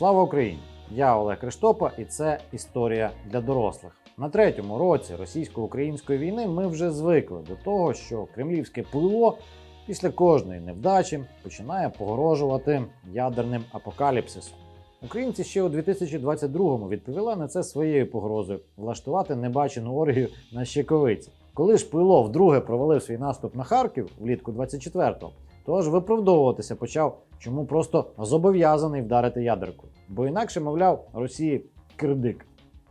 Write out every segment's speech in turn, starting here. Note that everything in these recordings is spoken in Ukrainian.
Слава Україні! Я Олег Криштопа, і це історія для дорослих. На третьому році російсько-української війни ми вже звикли до того, що кремлівське пуйло після кожної невдачі починає погрожувати ядерним апокаліпсисом. Українці ще у 2022-му відповіли на це своєю погрозою влаштувати небачену оргію на щековиці. Коли ж Пило вдруге провалив свій наступ на Харків влітку 24-го, то аж виправдовуватися почав, чому просто зобов'язаний вдарити ядеркою. Бо інакше, мовляв, Росії кирдик.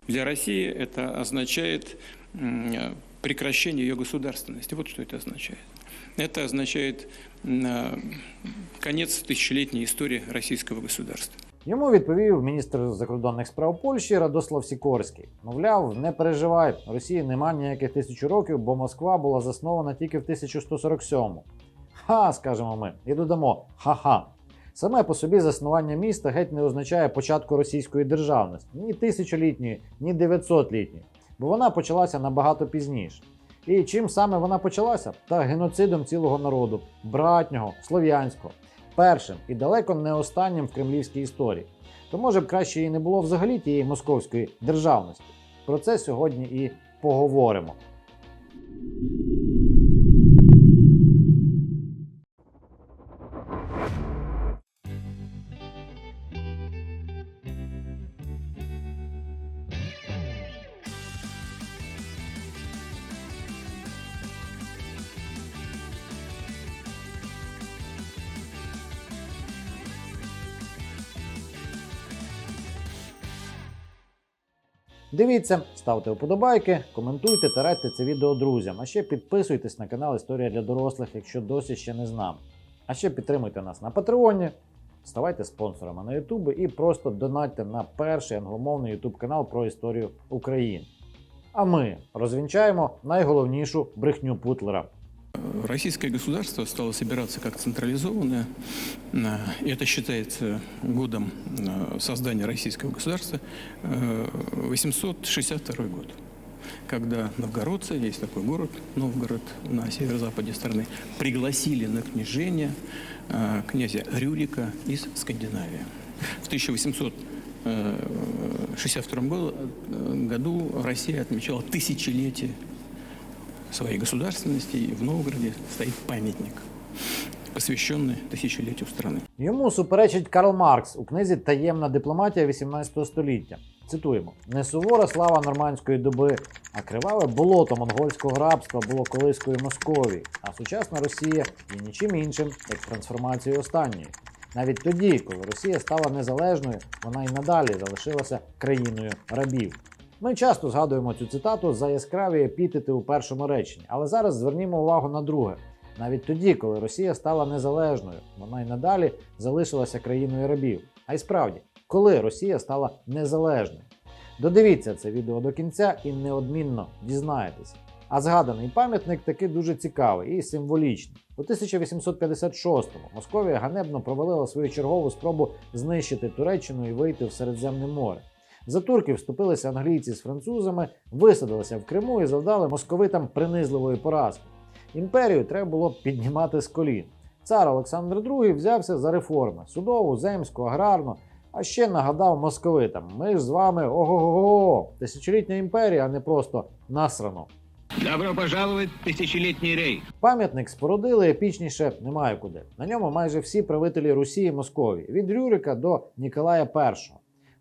Для России это означает м, прекращение ее государственности. Вот что это означает. Это означает м, э, конец тысячелетней истории российского государства. Йому відповів міністр закордонних справ Польщі Радослав Сікорський. Мовляв, не переживай, Росії нема ніяких тисячу років, бо Москва була заснована тільки в 1147-му. Ха, скажемо ми, і додамо ха-ха. Саме по собі заснування міста геть не означає початку російської державності, ні тисячолітньої, ні 900-літньої, бо вона почалася набагато пізніше. І чим саме вона почалася? Та геноцидом цілого народу, братнього, слов'янського, першим і далеко не останнім в кремлівській історії. То може б краще і не було взагалі тієї московської державності. Про це сьогодні і поговоримо. Дивіться, ставте вподобайки, коментуйте та радьте це відео друзям. А ще підписуйтесь на канал Історія для дорослих, якщо досі ще не з нами. А ще підтримуйте нас на Патреоні, ставайте спонсорами на Ютубі і просто донатьте на перший англомовний Ютуб канал про історію України. А ми розвінчаємо найголовнішу брехню Путлера. Э, Российское государство стало собираться как централизованное. Э, это считается годом э, создания российского государства э, 862 год. Когда новгородцы, есть такой город, Новгород на северо-западе страны, пригласили на княжение э, князя Рюрика из Скандинавии. В 1862 году, э, году Россия отмечала тысячелетие своей государственности, и в Новгороде стоит памятник, посвященный тысячелетию страны. Йому суперечить Карл Маркс у книзі Таємна дипломатія 18 століття. Цитуємо: не сувора слава нормандської доби, а криваве болото монгольського рабства було колискою Московії, а сучасна Росія є нічим іншим, як трансформацією останньої. Навіть тоді, коли Росія стала незалежною, вона й надалі залишилася країною рабів. Ми часто згадуємо цю цитату за яскраві епітети у першому реченні, але зараз звернімо увагу на друге. Навіть тоді, коли Росія стала незалежною, вона й надалі залишилася країною рабів. А й справді, коли Росія стала незалежною. Додивіться це відео до кінця і неодмінно дізнаєтесь. А згаданий пам'ятник таки дуже цікавий і символічний. У 1856-му Московія ганебно провалила свою чергову спробу знищити Туреччину і вийти в Середземне море. За турків вступилися англійці з французами, висадилися в Криму і завдали московитам принизливої поразки. Імперію треба було піднімати з колін. Цар Олександр II взявся за реформи судову, земську, аграрну, а ще нагадав московитам: ми ж з вами ого-го, тисячолітня імперія, а не просто насрано. Добро пожаловать в тысячелетний рейх. Пам'ятник спорудили епічніше немає куди. На ньому майже всі правителі Русі і Московії, від Рюрика до Ніколая І.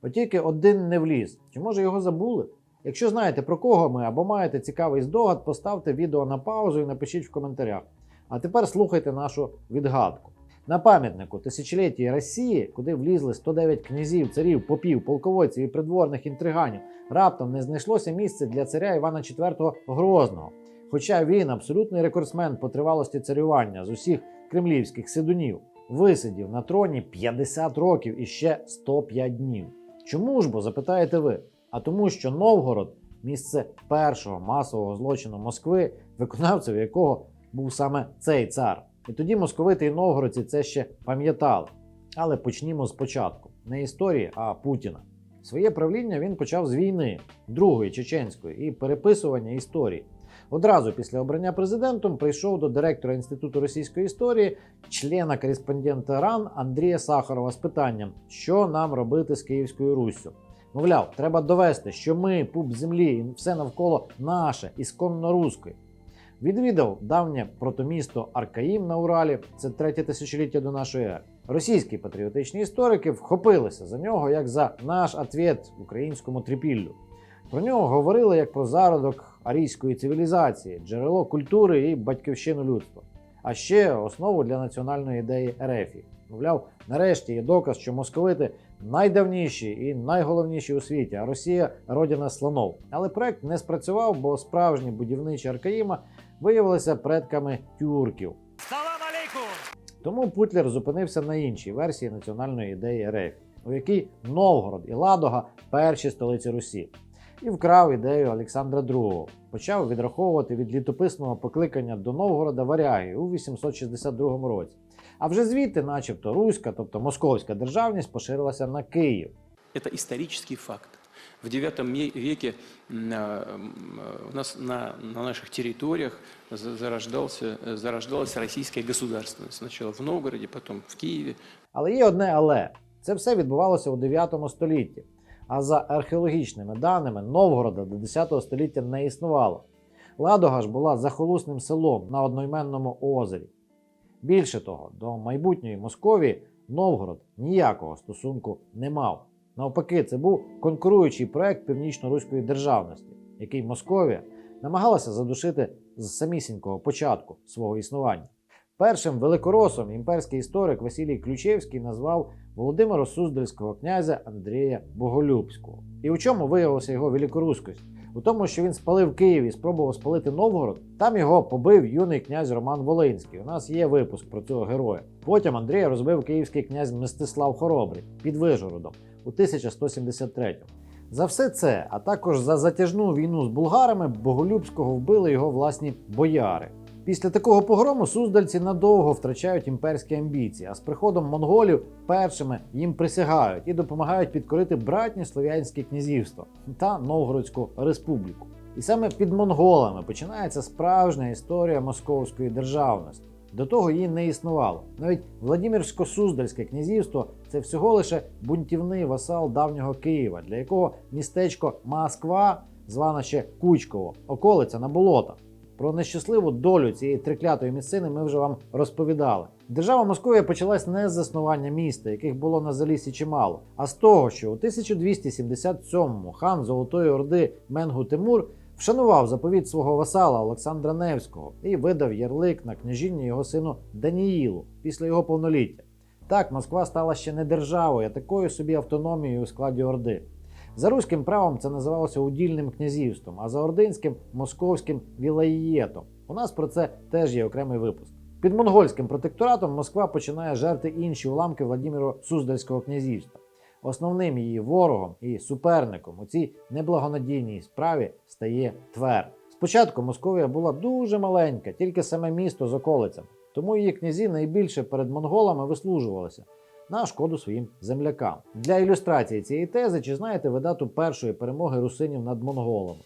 От тільки один не вліз. Чи може його забули? Якщо знаєте про кого ми або маєте цікавий здогад, поставте відео на паузу і напишіть в коментарях. А тепер слухайте нашу відгадку. На пам'ятнику тисячоліття Росії, куди влізли 109 князів, царів, попів, полководців і придворних інтриганів, раптом не знайшлося місце для царя Івана IV Грозного. Хоча він абсолютний рекордсмен по тривалості царювання з усіх кремлівських сидунів, висидів на троні 50 років і ще 105 днів. Чому ж бо запитаєте ви? А тому, що Новгород місце першого масового злочину Москви, виконавцем якого був саме цей цар. І тоді московити і новгородці це ще пам'ятали. Але почнімо спочатку. Не історії, а Путіна. Своє правління він почав з війни, другої чеченської, і переписування історії. Одразу після обрання президентом прийшов до директора Інституту російської історії, члена кореспондента РАН Андрія Сахарова з питанням, що нам робити з Київською Руссю. Мовляв, треба довести, що ми, пуп землі, і все навколо наше, ісконно руське. Відвідав давнє протомісто Аркаїм на Уралі, це третє тисячоліття до нашої ери. Російські патріотичні історики вхопилися за нього як за наш ответ українському трипіллю. Про нього говорили як про зародок арійської цивілізації, джерело культури і батьківщину людства, а ще основу для національної ідеї Ерефії. Мовляв, нарешті є доказ, що московити найдавніші і найголовніші у світі, а Росія родина слонов. Але проект не спрацював, бо справжні будівничі Аркаїма виявилися предками тюрків. Салам алейкум! Тому Путлер зупинився на іншій версії національної ідеї РФ, у якій Новгород і Ладога перші столиці Русі, і вкрав ідею Олександра II. Почав відраховувати від літописного покликання до Новгорода варяги у 862 році. А вже звідти, начебто, руська, тобто московська державність, поширилася на Київ. Это исторический факт. В IX веке у нас на, на наших территориях за- зарождался, зарождалась российская государственность. Сначала в Новгороде, потом в Киеве. Але є одне але. Це все відбувалося у 9 столітті. А за археологічними даними Новгорода до 10 століття не існувало. Ладога ж була захолусним селом на одноіменному озері. Більше того, до майбутньої Московії Новгород ніякого стосунку не мав. Навпаки, це був конкуруючий проект північно-руської державності, який Московія намагалася задушити з самісінького початку свого існування. Першим великоросом імперський історик Василій Ключевський назвав Володимира Суздальського князя Андрія Боголюбського. І у чому виявилася його великоруськость? У тому, що він спалив Київ і спробував спалити Новгород, там його побив юний князь Роман Волинський. У нас є випуск про цього героя. Потім Андрія розбив київський князь Мстислав Хоробрий під Вижгородом у 1173 За все це, а також за затяжну війну з булгарами, Боголюбського вбили його власні бояри. Після такого погрому суздальці надовго втрачають імперські амбіції, а з приходом монголів першими їм присягають і допомагають підкорити братні слов'янські князівства та Новгородську республіку. І саме під монголами починається справжня історія московської державності. До того її не існувало. Навіть Владимирсько-Суздальське князівство це всього лише бунтівний васал давнього Києва, для якого містечко Москва, звана ще Кучково, околиця на болотах. Про нещасливу долю цієї триклятої місцини ми вже вам розповідали. Держава Московія почалась не з заснування міста, яких було на залісі чимало, а з того, що у 1277-му хан Золотої Орди Менгу Тимур вшанував заповіт свого васала Олександра Невського і видав ярлик на княжіння його сину Даніїлу після його повноліття. Так, Москва стала ще не державою, а такою собі автономією у складі Орди. За руським правом це називалося удільним князівством, а за ординським московським вілаєтом. У нас про це теж є окремий випуск. Під монгольським протекторатом Москва починає жерти інші уламки Владимиро Суздальського князівства. Основним її ворогом і суперником у цій неблагонадійній справі стає Твер. Спочатку Московія була дуже маленька, тільки саме місто з околицями, тому її князі найбільше перед монголами вислужувалися на шкоду своїм землякам. Для ілюстрації цієї тези, чи знаєте ви дату першої перемоги русинів над монголами?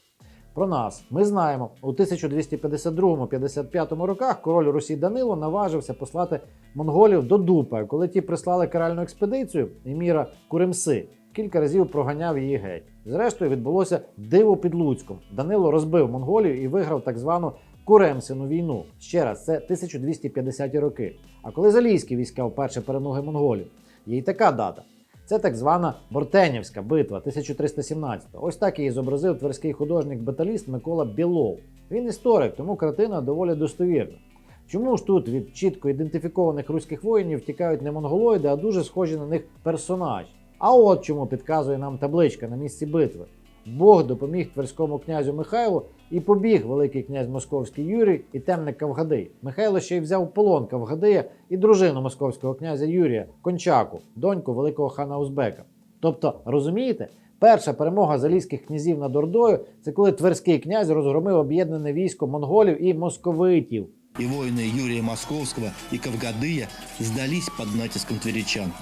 Про нас ми знаємо, у 1252-55 роках король Русі Данило наважився послати монголів до Дупа, коли ті прислали каральну експедицію Еміра Куремси. Кілька разів проганяв її геть. Зрештою відбулося диво під Луцьком. Данило розбив монголів і виграв так звану Куремсину війну. Ще раз, це 1250-ті роки. А коли залізькі війська вперше перемогли монголів, є й така дата. Це так звана Бортенівська битва 1317. Ось так її зобразив тверський художник-баталіст Микола Білов. Він історик, тому картина доволі достовірна. Чому ж тут від чітко ідентифікованих руських воїнів втікають не монголоїди, а дуже схожі на них персонажі? А от чому підказує нам табличка на місці битви. Бог допоміг тверському князю Михайлу і побіг великий князь Московський Юрій і темник Кавгадий. Михайло ще й взяв в полон Кавгадия і дружину московського князя Юрія Кончаку, доньку великого хана Узбека. Тобто, розумієте, перша перемога залізьких князів над Ордою це коли тверський князь розгромив об'єднане військо монголів і московитів. и воины Юрия Московского и Кавгадыя сдались под натиском тверичан.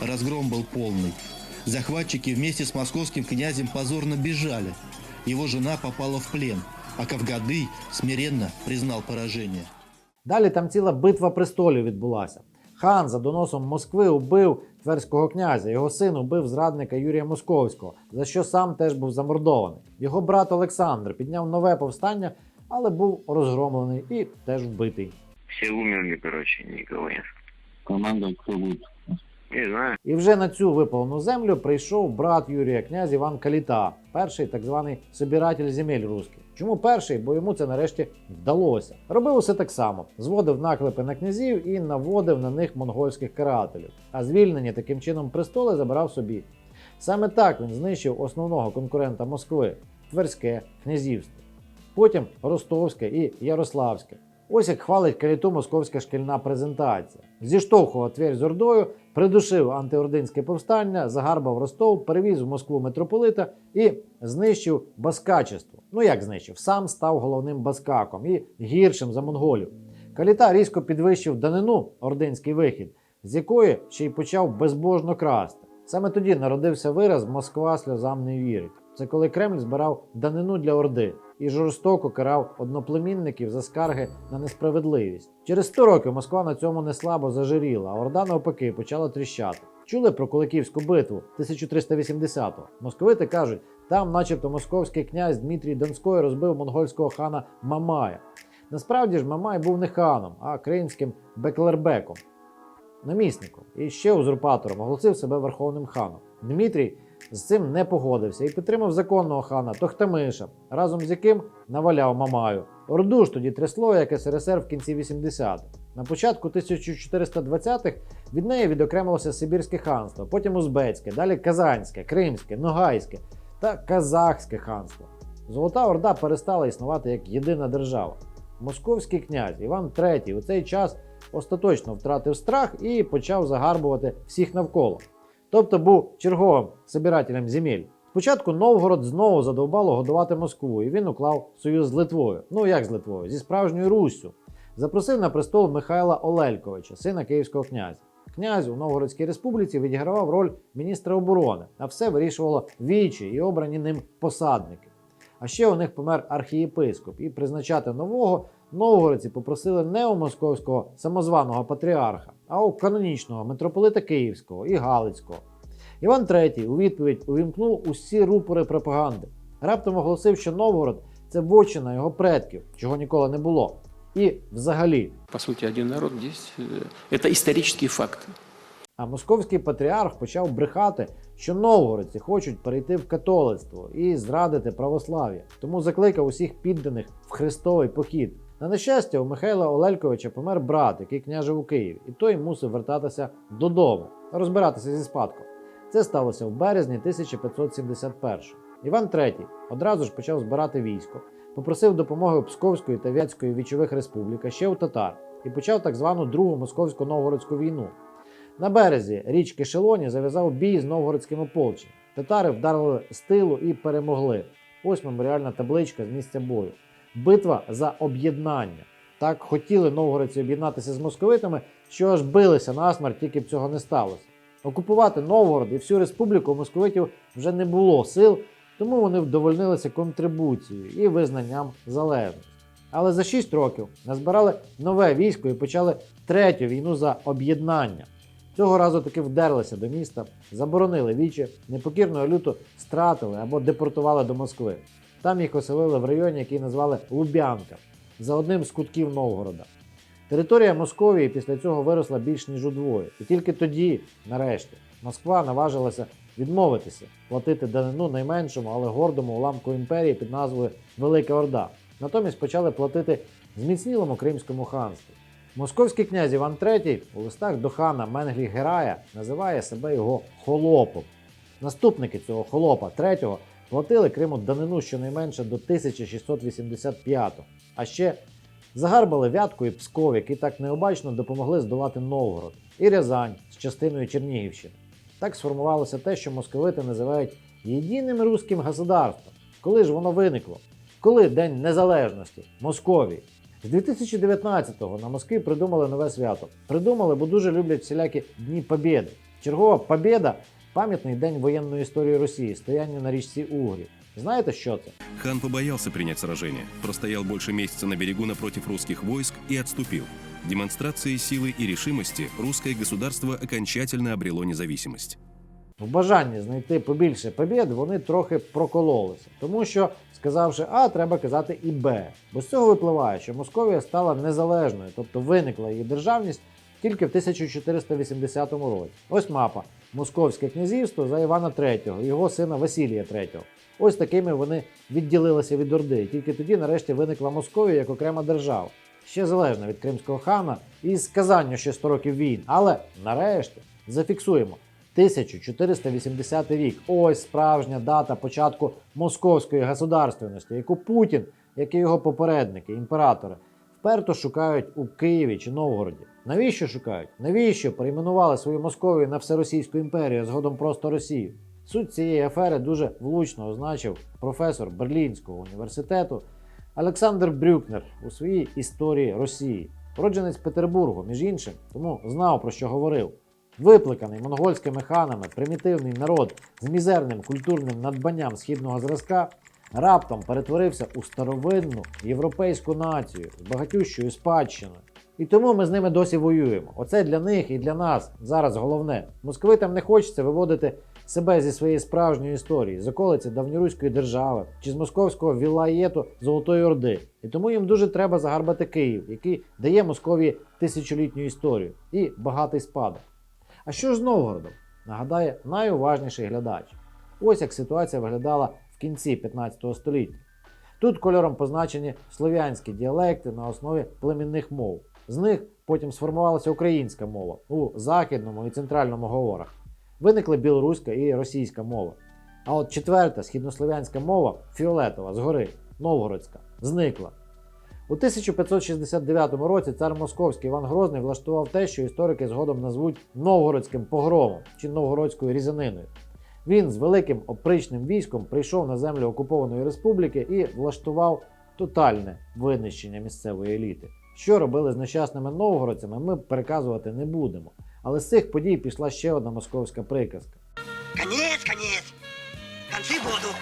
Разгром был полный. захватчики вместе с московским князем позорно бежали. Его жена попала в плен, а Кавгадый смиренно признал поражение. Далі там ціла битва престолів відбулася. Хан за доносом Москви убив тверського князя. Його син убив зрадника Юрія Московського, за що сам теж був замордований. Його брат Олександр підняв нове повстання, але був розгромлений і теж вбитий. Все умерли, короче, никого нет. Команда кто будет? Не знаю. І вже на цю випалену землю прийшов брат Юрія князь Іван Каліта, перший так званий собиратель земель руських. Чому перший? Бо йому це нарешті вдалося. Робив усе так само: зводив наклепи на князів і наводив на них монгольських карателів. А звільнені таким чином престоли забирав собі. Саме так він знищив основного конкурента Москви Тверське князівство. Потім Ростовське і Ярославське. Ось як хвалить каліту московська шкільна презентація. Зіштовхував Тверь з Ордою, придушив антиординське повстання, загарбав Ростов, перевіз в Москву митрополита і знищив баскачество. Ну як знищив? Сам став головним баскаком і гіршим за монголів. Каліта різко підвищив данину ординський вихід, з якої ще й почав безбожно красти. Саме тоді народився вираз Москва сльозам не вірить. Це коли Кремль збирав данину для Орди і жорстоко карав одноплемінників за скарги на несправедливість. Через 100 років Москва на цьому не слабо зажиріла, а Орда навпаки почала тріщати. Чули про Куликівську битву 1380-го? Московити кажуть, там, начебто, московський князь Дмитрій Донський розбив монгольського хана Мамая. Насправді ж Мамай був не ханом, а кримським Беклербеком, намісником і ще узурпатором оголосив себе верховним ханом. Дмитрій з цим не погодився і підтримав законного хана Тохтамиша, разом з яким наваляв Мамаю. Орду ж тоді трясло, як СРСР в кінці 80-х. На початку 1420-х від неї відокремилося Сибірське ханство, потім Узбецьке, далі Казанське, Кримське, Ногайське та Казахське ханство. Золота Орда перестала існувати як єдина держава. Московський князь Іван III у цей час остаточно втратив страх і почав загарбувати всіх навколо. Тобто був черговим собирателем земель. Спочатку Новгород знову задовбало годувати Москву, і він уклав союз з Литвою. Ну як з Литвою? Зі справжньою Руссю. Запросив на престол Михайла Олельковича, сина київського князя. Князь у Новгородській республіці відігравав роль міністра оборони, а все вирішувало вічі і обрані ним посадники. А ще у них помер архієпископ, і призначати нового новгородці попросили не у московського самозваного патріарха, а у канонічного митрополита Київського і Галицького. Іван III у відповідь увімкнув усі рупори пропаганди. Раптом оголосив, що Новгород це вотчина його предків, чого ніколи не було. І взагалі, По сути, один народ здесь э, это исторические факты. А московський патріарх почав брехати, що новгородці хочуть перейти в католицтво і зрадити православ'я, тому закликав усіх підданих в хрестовий похід. На нещастя, у Михайла Олельковича помер брат, який княжив у Києві, і той мусив вертатися додому, розбиратися зі спадком. Це сталося в березні 1571 Іван III одразу ж почав збирати військо, попросив допомоги Псковської та Вятської вічових республік, а ще у татар, і почав так звану Другу московсько-новгородську війну. На березі річки Шелоні зав'язав бій з новгородським ополченням. Татари вдарили з тилу і перемогли. Ось меморіальна табличка з місця бою. Битва за об'єднання. Так хотіли новгородці об'єднатися з московитами, що аж билися насмерть, тільки б цього не сталося. Окупувати Новгород і всю республіку московитів вже не було сил, тому вони вдовольнилися контрибуцією і визнанням залежності. Але за 6 років назбирали нове військо і почали третю війну за об'єднання. Цього разу таки вдерлися до міста, заборонили вічі, непокірно люту стратили або депортували до Москви. Там їх оселили в районі, який назвали Лубянка, за одним з кутків Новгорода. Територія Московії після цього виросла більш ніж удвоє. І тільки тоді, нарешті, Москва наважилася відмовитися платити данину найменшому, але гордому уламку імперії під назвою Велика Орда. Натомість почали платити зміцнілому Кримському ханству. Московський князь Іван III у листах до хана Менглі Герая називає себе його холопом. Наступники цього холопа третього платили Криму данину щонайменше до 1685-го. А ще загарбали Вятку і Псков, які так необачно допомогли здолати Новгород, і Рязань з частиною Чернігівщини. Так сформувалося те, що московити називають єдиним руським государством. Коли ж воно виникло? Коли День Незалежності Московії? З 2019-го на Москві придумали нове свято. Придумали, бо дуже люблять всілякі Дні Побєди. Чергова побєда Пам'ятний день воєнної історії Росії, стояння на річці Угрі. Знаєте, що це? Хан побоялся принять сражение, простоял больше месяца на берегу напротив русских войск и отступил. Демонстрацией силы и решимости русское государство окончательно обрело независимость. В бажанні знайти побільше побід вони трохи прокололися, тому що, сказавши А, треба казати і Б. Бо з цього випливає, що Московія стала незалежною, тобто виникла її державність тільки в 1480 році. Ось мапа. Московське князівство за Івана III, його сина Василія III. Ось такими вони відділилися від Орди. І тільки тоді, нарешті, виникла Московія як окрема держава, ще залежна від кримського хана і з Казанню ще 100 років війн. Але нарешті зафіксуємо. 1480 рік. Ось справжня дата початку московської государственності, яку Путін, як і його попередники, імператори, вперто шукають у Києві чи Новгороді. Навіщо шукають? Навіщо перейменували свою Московію на Всеросійську імперію, а згодом просто Росію? Суть цієї афери дуже влучно означив професор Берлінського університету Олександр Брюкнер у своїй історії Росії, уродженець Петербургу, між іншим, тому знав про що говорив. Випликаний монгольськими ханами примітивний народ з мізерним культурним надбанням східного зразка раптом перетворився у старовинну європейську націю з багатющою спадщиною. І тому ми з ними досі воюємо. Оце для них і для нас зараз головне. Московитам не хочеться виводити себе зі своєї справжньої історії, з околиці давньоруської держави чи з московського вілаєту Золотої Орди. І тому їм дуже треба загарбати Київ, який дає Московії тисячолітню історію і багатий спадок. А що ж з Новгородом? Нагадає найуважніший глядач. Ось як ситуація виглядала кінці 15 століття. Тут кольором позначені слов'янські діалекти на основі племінних мов. З них потім сформувалася українська мова у західному і центральному говорах. Виникли білоруська і російська мова. А от четверта східнослов'янська мова фіолетова згори, новгородська, зникла. У 1569 році цар Московський Іван Грозний влаштував те, що історики згодом назвуть новгородським погромом чи новгородською різаниною. Він з великим опричним військом прийшов на землю окупованої республіки і влаштував тотальне винищення місцевої еліти. Що робили з нещасними новгородцями, ми переказувати не будемо. Але з цих подій пішла ще одна московська приказка. Конец, конец. Концы в воду.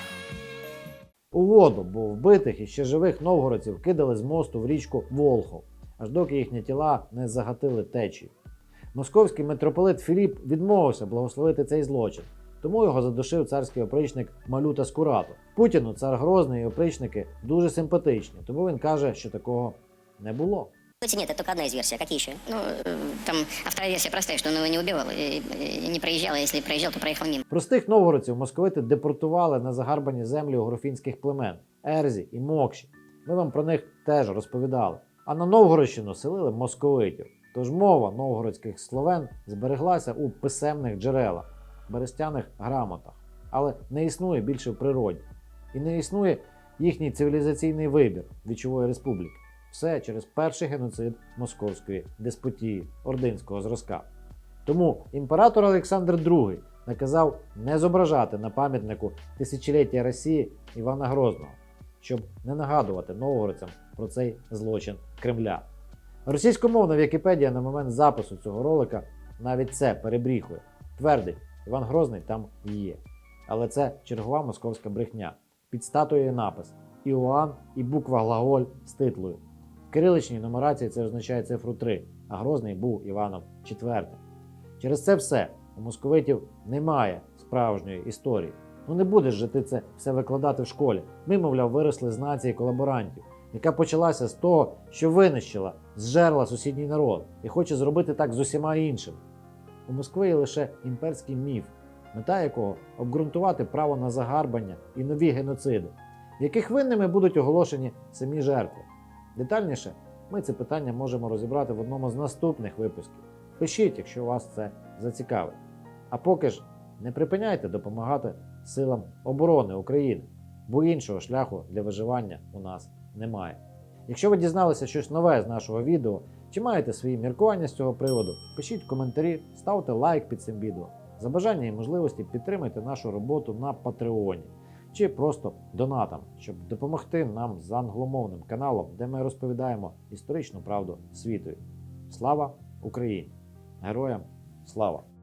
У воду, бо вбитих і ще живих новгородців кидали з мосту в річку Волхов, аж доки їхні тіла не загатили течії. Московський митрополит Філіп відмовився благословити цей злочин, тому його задушив царський опричник Малюта Скурато. Путіну цар Грозний і опричники дуже симпатичні, тому він каже, що такого не було. Нет, это только одна из версий. А какие еще? Ну, э, там вторая версия простая, что он его не убивал и, не проезжал, а если проезжал, то проехал мимо. Простих новгородців московити депортували на загарбані землі угрофінських племен Ерзі і Мокші. Ми вам про них теж розповідали. А на Новгородщину селили московитів. Тож мова новгородських словен збереглася у писемних джерелах, берестяних грамотах, але не існує більше в природі. І не існує їхній цивілізаційний вибір Вічової республіки. Все через перший геноцид московської деспотії ординського зразка. Тому імператор Олександр II наказав не зображати на пам'ятнику тисячоліття Росії Івана Грозного, щоб не нагадувати новгородцям про цей злочин Кремля. Російськомовна Вікіпедія на момент запису цього ролика навіть це перебріхує. Твердить, Іван Грозний там є. Але це чергова московська брехня. Під статуєю напис Іоанн і буква глаголь з титлою. В кириличній нумерації це означає цифру 3, а Грозний був Іваном IV. Через це все у московитів немає справжньої історії. Ну не будеш же ти це все викладати в школі. Ми, мовляв, виросли з нації колаборантів, яка почалася з того, що винищила, зжерла сусідній народ і хоче зробити так з усіма іншими. У Москви є лише імперський міф, мета якого обґрунтувати право на загарбання і нові геноциди, яких винними будуть оголошені самі жертви. Детальніше ми це питання можемо розібрати в одному з наступних випусків. Пишіть, якщо вас це зацікавить. А поки ж не припиняйте допомагати силам оборони України, бо іншого шляху для виживання у нас немає. Якщо ви дізналися щось нове з нашого відео, чи маєте свої міркування з цього приводу, пишіть коментарі, ставте лайк під цим відео. За бажання і можливості підтримайте нашу роботу на Патреоні чи просто донатам, щоб допомогти нам з англомовним каналом, де ми розповідаємо історичну правду світу. Слава Україні! Героям слава!